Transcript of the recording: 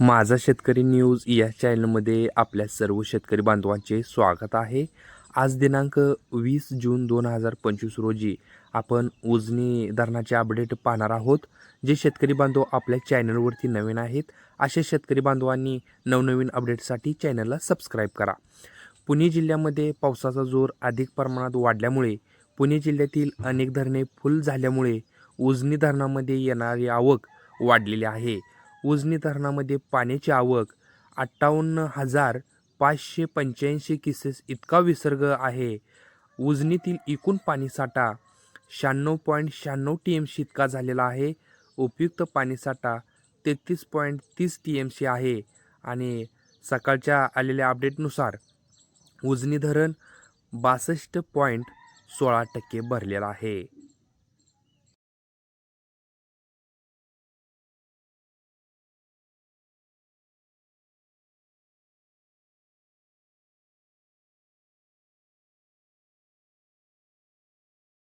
माझा शेतकरी न्यूज या चॅनलमध्ये आपल्या सर्व शेतकरी बांधवांचे स्वागत आहे. आज दिनांक वीस जून दोन हजार पंचवीस रोजी आपण उजनी धरणाचे अपडेट पाहणार आहोत. जे शेतकरी बांधव आपल्या चॅनलवरती नवीन आहेत अशा शेतकरी बांधवांनी नवनवीन अपडेटसाठी चॅनलला सबस्क्राईब करा. पुणे जिल्ह्यामध्ये पावसाचा जोर अधिक प्रमाणात वाढल्यामुळे पुणे जिल्ह्यातील अनेक धरणे फुल झाल्यामुळे उजनी धरणामध्ये येणारी आवक वाढलेली आहे. उजनी धरणामध्ये पाण्याची आवक अठ्ठावन्न हजार पाचशे पंच्याऐंशी किसेस इतका विसर्ग आहे. उजनीतील एकूण पाणीसाठा शहाण्णव पॉईंट शहाण्णव टी एम सी इतका झालेला आहे. उपयुक्त पाणीसाठा तेहतीस पॉईंट तीस टी एम सी आहे. आणि सकाळच्या आलेल्या अपडेटनुसार उजनी धरण बासष्ट पॉईंट सोळा टक्के भरलेलं आहे.